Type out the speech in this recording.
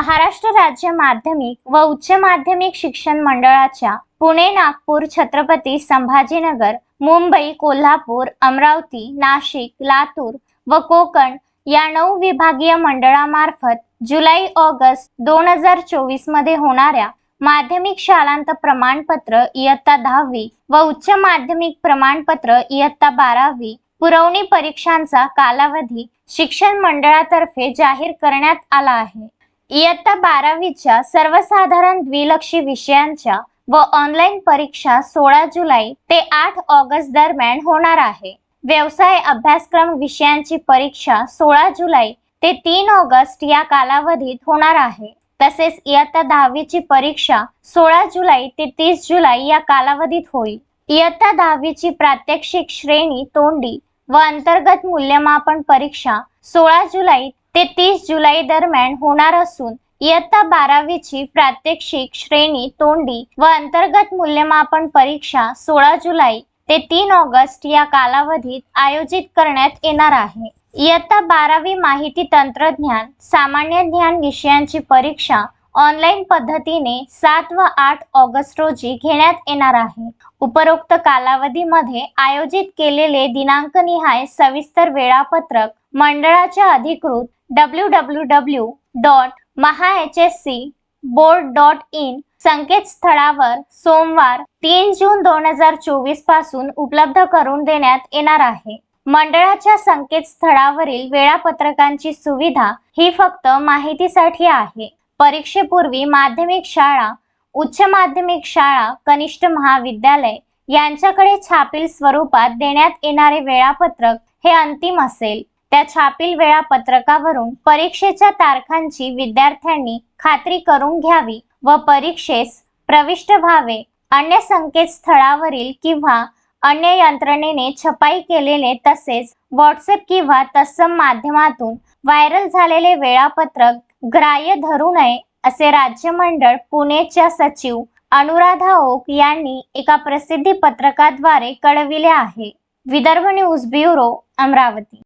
महाराष्ट्र राज्य माध्यमिक व उच्च माध्यमिक शिक्षण मंडळाच्या पुणे नागपूर छत्रपती संभाजीनगर मुंबई कोल्हापूर अमरावती नाशिक लातूर व कोकण या नऊ विभागीय मंडळामार्फत जुलै ऑगस्ट दोन हजार चोवीसमध्ये होणाऱ्या माध्यमिक शालांत प्रमाणपत्र इयत्ता दहावी व उच्च माध्यमिक प्रमाणपत्र इयत्ता बारावी पुरवणी परीक्षांचा कालावधी शिक्षण मंडळातर्फे जाहीर करण्यात आला आहे. इयत्ता बारावीच्या सर्वसाधारण द्विलक्षी विषयांच्या व ऑनलाईन परीक्षा सोळा जुलै ते आठ ऑगस्ट दरम्यान होणार आहे. व्यवसाय अभ्यासक्रम विषयांची परीक्षा सोळा जुलै ते तीन ऑगस्ट या कालावधीत होणार आहे. तसेच इयत्ता दहावीची परीक्षा सोळा जुलै ते तीस जुलै या कालावधीत होईल. इयत्ता दहावीची प्रात्यक्षिक श्रेणी तोंडी व अंतर्गत मूल्यमापन परीक्षा सोळा जुलै ते तीस जुलै दरम्यान होणार असून इयत्ता बारावीची प्रात्यक्षिक श्रेणी तोंडी व अंतर्गत मूल्यमापन परीक्षा सोळा जुलै ते तीन ऑगस्ट या कालावधीत आयोजित करण्यात येणार आहे. इयत्ता बारावी माहिती तंत्रज्ञान सामान्य ज्ञान विषयांची परीक्षा ऑनलाईन पद्धतीने सात व आठ ऑगस्ट रोजी घेण्यात येणार आहे. उपरोक्त कालावधीमध्ये आयोजित केलेले दिनांकनिहाय सविस्तर वेळापत्रक मंडळाच्या अधिकृत W W W dot Maha H S C board dot in संकेतस्थळावर सोमवार तीन जून दोन हजार चोवीसपासून उपलब्ध करून देण्यात येणार आहे. मंडळाच्या संकेतस्थळावरील वेळापत्रकांची सुविधा ही फक्त माहितीसाठी आहे. परीक्षेपूर्वी माध्यमिक शाळा उच्च माध्यमिक शाळा कनिष्ठ महाविद्यालय यांच्याकडे छापील स्वरूपात देण्यात येणारे वेळापत्रक हे अंतिम असेल. त्या छापील वेळापत्रकावरून परीक्षेच्या तारखांची विद्यार्थ्यांनी खात्री करून घ्यावी व परीक्षेस प्रविष्ट व्हावे. अन्य संकेतस्थळावरील किंवा अन्य यंत्रणेने छपाई केलेले तसेच व्हॉट्सअप किंवा तत्सम माध्यमातून व्हायरल झालेले वेळापत्रक ग्राह्य धरू नये असे राज्य मंडळ पुणेच्या सचिव अनुराधा ओक यांनी एका प्रसिद्धी पत्रकाद्वारे कळविले आहे. Vidarbha news bureau Amravati.